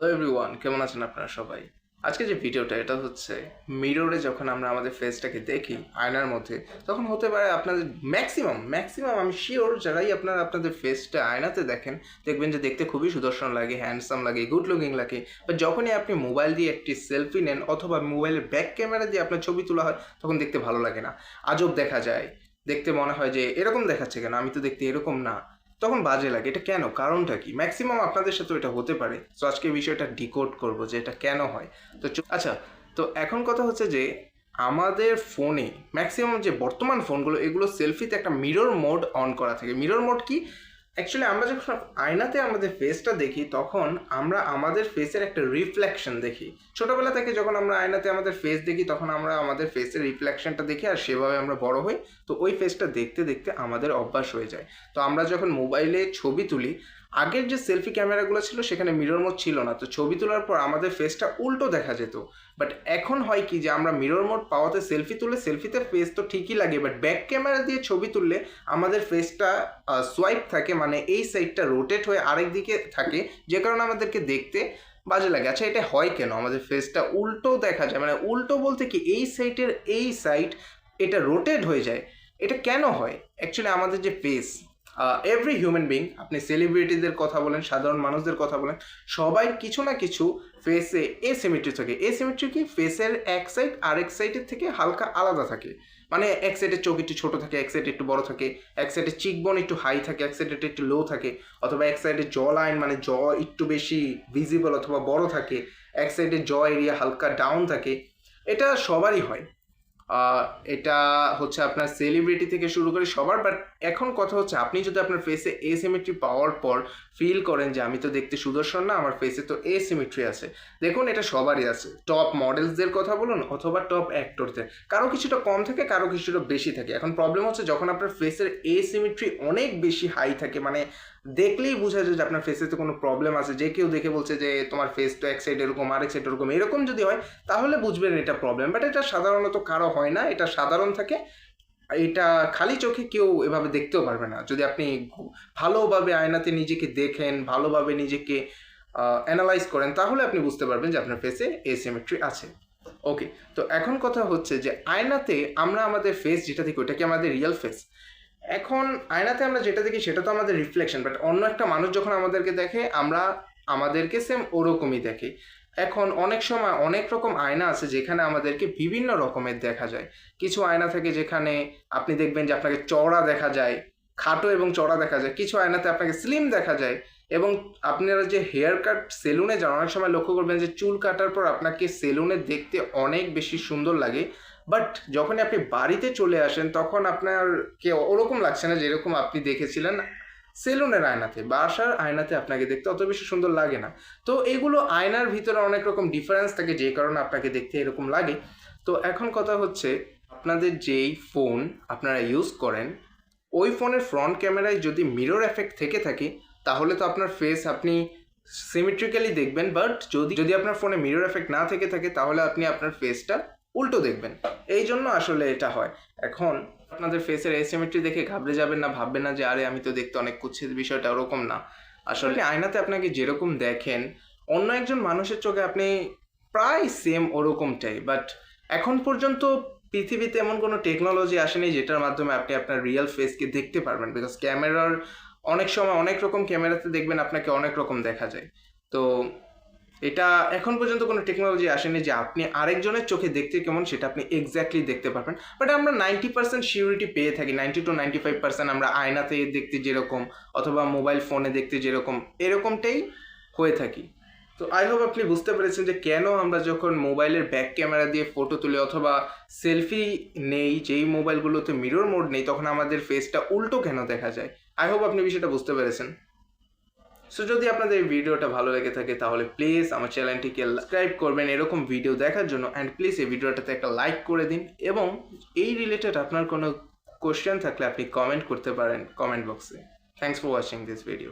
Hello everyone কেমন আছেন আপনারা সবাই? আজকে যে ভিডিওটা, এটা হচ্ছে মিররে যখন আমরা আমাদের ফেসটাকে দেখি, আয়নার মধ্যে, তখন হতে পারে আপনাদের ম্যাক্সিমাম ম্যাক্সিমাম আমি শিওর যারাই আপনারা আপনাদের ফেসটা আয়নাতে দেখেন, দেখবেন যে দেখতে খুবই সুদর্শন লাগে হ্যান্ডসাম লাগে গুড লুকিং লাগে। বা যখনই আপনি মোবাইল দিয়ে একটি সেলফি নেন, অথবা মোবাইলের ব্যাক ক্যামেরা দিয়ে আপনার ছবি তোলা হয়, তখন দেখতে ভালো লাগে না। আজব দেখা যায়। দেখতে মনে হয় যে এরকম দেখাচ্ছে কেন? আমি তো দেখতে এরকম না। তখন বাজে লাগে, এটা কেন? কারণটা কি? ম্যাক্সিমাম আপনাদের সাথে এটা হতে পারে। তো আজকে বিষয়টা ডিকোড করব যে এটা কেন হয়। তো আচ্ছা তো এখন কথা হচ্ছে যে, আমাদের ফোনে ম্যাক্সিমাম যে বর্তমান ফোনগুলো এগুলো সেলফিতে একটা মিরর মোড অন করা থাকে। মিরর মোড কি? অ্যাকচুয়ালি আমরা যখন আয়নাতে আমাদের ফেসটা দেখি, তখন আমরা আমাদের ফেসের একটা রিফ্লেকশন দেখি। ছোটোবেলা থেকে যখন আমরা আয়নাতে আমাদের ফেস দেখি, তখন আমরা আমাদের ফেসের রিফ্লেকশনটা দেখি আর সেভাবে আমরা বড় হই। তো ওই ফেসটা দেখতে দেখতে আমাদের অভ্যাস হয়ে যায়। তো আমরা যখন মোবাইলে ছবি তুলি আগের যে সেলফি ক্যামেরাগুলো ছিল, সেখানে মিরর মোড ছিল না। তো ছবি তোলার পর আমাদের ফেসটা উল্টো দেখা যেত। বাট এখন হয় কি যে, আমরা মিরর মোড পাওয়াতে সেলফি তুলে সেলফিতে ফেস তো ঠিকই লাগে বাট ব্যাক ক্যামেরা দিয়ে ছবি তুললে আমাদের ফেসটা সোয়াইপ থাকে মানে এই সাইডটা রোটেট হয়ে আরেক দিকে থাকে, যে কারণে আমাদেরকে দেখতে বাজে লাগে। আচ্ছা এটা হয় কেন? আমাদের ফেসটা উল্টো দেখা যায় মানে উল্টো বলতে কি, এই সাইডের এই সাইড এটা রোটেট হয়ে যায়। এটা কেন হয়? অ্যাকচুয়ালি আমাদের যে ফেস এভরি হিউম্যান বিং আপনি সেলিব্রিটিদের কথা বলেন, সাধারণ মানুষদের কথা বলেন, সবাই কিছু না কিছু ফেসে এ সিমেট্রি থাকে। এ সিমেট্রি কি ফেসের এক সাইড আরেক সাইডের থেকে হালকা আলাদা থাকে। মানে এক সাইডের চোখ একটু ছোট থাকে, এক সাইডে একটু বড় থাকে, এক সাইডে চিকবন একটু হাই থাকে, এক সাইডে একটু লো থাকে, অথবা এক সাইডে জ লাইন মানে জ একটু বেশি ভিজিবল অথবা বড় থাকে, এক সাইডে জ এরিয়া হালকা ডাউন থাকে, এটা সবারই হয়। এটা হচ্ছে আপনার সেলিব্রিটি থেকে শুরু করে সবার বাট এখন কথা হচ্ছে, আপনি যদি আপনার ফেসে এসিমেট্রি পাওয়ার পর ফিল করেন যে আমি তো দেখতে সুদর্শন না, আমার ফেসে তো এসিমেট্রি আছে। দেখুন, এটা সবারই আছে। টপ মডেলসদের কথা বলুন অথবা টপ অ্যাক্টরদের কারও কিছুটা কম থাকে, কারও কিছুটা বেশি থাকে। এখন প্রবলেম হচ্ছে যখন আপনার ফেসের এসিমেট্রি অনেক বেশি হাই থাকে মানে দেখলেই বোঝা যায় যে আপনার ফেসে তো কোনো প্রবলেম আছে। যে কেউ দেখে বলছে যে তোমার ফেস তো এক সাইড এরকম, আরেক সাইড এরকম এরকম যদি হয়, তাহলে বুঝবেন এটা প্রবলেম বাট এটা সাধারণত কারও হয় না, এটা সাধারণ থাকে। এটা খালি চোখে কেউ এভাবে দেখতেও পারবে না। যদি আপনি ভালোভাবে আয়নাতে নিজেকে দেখেন, ভালোভাবে নিজেকে অ্যানালাইজ করেন, তাহলে আপনি বুঝতে পারবেন যে আপনার ফেসে এসিমেট্রি আছে। ওকে তো এখন কথা হচ্ছে যে আয়নাতে আমরা আমাদের ফেস যেটা দেখি, ওটা কি আমাদের রিয়েল ফেস এখন আয়নাতে আমরা যেটা দেখি, সেটা তো আমাদের রিফ্লেকশন বাট অন্য একটা মানুষ যখন আমাদেরকে দেখে, আমরা আমাদেরকে সেম ওরকমই দেখি। এখন অনেক সময় অনেক রকম আয়না আছে যেখানে আমাদেরকে বিভিন্ন রকমের দেখা যায়। কিছু আয়না থাকে যেখানে আপনি দেখবেন যে আপনাকে চওড়া দেখা যায়, খাটো এবং চড়া দেখা যায়। কিছু আয়নাতে আপনাকে স্লিম দেখা যায় এবং আপনারা যে হেয়ার কাট সেলুনে যান, অনেক সময় লক্ষ্য করবেন যে চুল কাটার পর আপনাকে সেলুনে দেখতে অনেক বেশি সুন্দর লাগে। বাট যখন আপনি বাড়িতে চলে আসেন, তখন আপনার কে ওরকম লাগছে না যেরকম আপনি দেখেছিলেন সেলুনের আয়নাতে, বাসার আয়নাতে আপনাকে দেখতে অত বেশি সুন্দর লাগে না। তো এগুলো আয়নার ভিতরে অনেক রকম ডিফারেন্স থাকে, যে কারণে আপনাকে দেখতে এরকম লাগে। তো এখন কথা হচ্ছে, আপনাদের যেই ফোন আপনারা ইউজ করেন, ওই ফোনের ফ্রন্ট ক্যামেরায় যদি মিরর এফেক্ট থেকে থাকে, তাহলে তো আপনার ফেস আপনি সিমেট্রিক্যালি দেখবেন বাট যদি যদি আপনার ফোনে মিরর এফেক্ট না থেকে থাকে, তাহলে আপনি আপনার ফেসটা উল্টো দেখবেন। এই জন্য আসলে এটা হয়। এখন আপনাদের ফেসের এসিমেট্রি দেখে ঘাবড়ে যাবেন না, ভাববেন না যে, আরে, আমি তো দেখতে অনেক কুচ্ছিত বিষয়টা, ওরকম না। আসলে আয়নাতে আপনাকে যেরকম দেখেন, অন্য একজন মানুষের চোখে আপনি প্রায় সেম ওরকমটাই বাট এখন পর্যন্ত পৃথিবীতে এমন কোনো টেকনোলজি আসেনি যেটার মাধ্যমে আপনি আপনার রিয়েল ফেসকে দেখতে পারবেন বিকজ ক্যামেরার অনেক সময় অনেক রকম ক্যামেরাতে দেখবেন, আপনাকে অনেক রকম দেখা যায়। তো এটা এখন পর্যন্ত কোনো টেকনোলজি আসেনি যে আপনি আরেকজনের চোখে দেখতে কেমন সেটা আপনি এক্স্যাক্টলি দেখতে পারবেন। বাট আমরা নাইনটি পার্সেন্ট সিউরিটি পেয়ে থাকি ninety two ninety five percent আমরা আয়নাতে দেখতে যেরকম অথবা মোবাইল ফোনে দেখতে যেরকম, এরকমটাই হয়ে থাকি। তো আই হোপ আপনি বুঝতে পেরেছেন যে কেন আমরা যখন মোবাইলের ব্যাক ক্যামেরা দিয়ে ফটো তুলি অথবা সেলফি নেই, যেই মোবাইলগুলোতে মিরর মোড নেই, তখন আমাদের ফেসটা উল্টো কেন দেখা যায়? আই হোপ আপনি বিষয়টা বুঝতে পেরেছেন। সো যদি আপনাদের এই ভিডিওটা ভালো লেগে থাকে, তাহলে প্লিজ আমার চ্যানেলটিকে সাবস্ক্রাইব করবেন এরকম ভিডিও দেখার জন্য অ্যান্ড প্লিজ এই ভিডিওটাতে একটা লাইক করে দিন এবং এই রিলেটেড আপনার কোনো কোয়েশ্চেন থাকলে আপনি কমেন্ট করতে পারেন comment box thanks for watching this video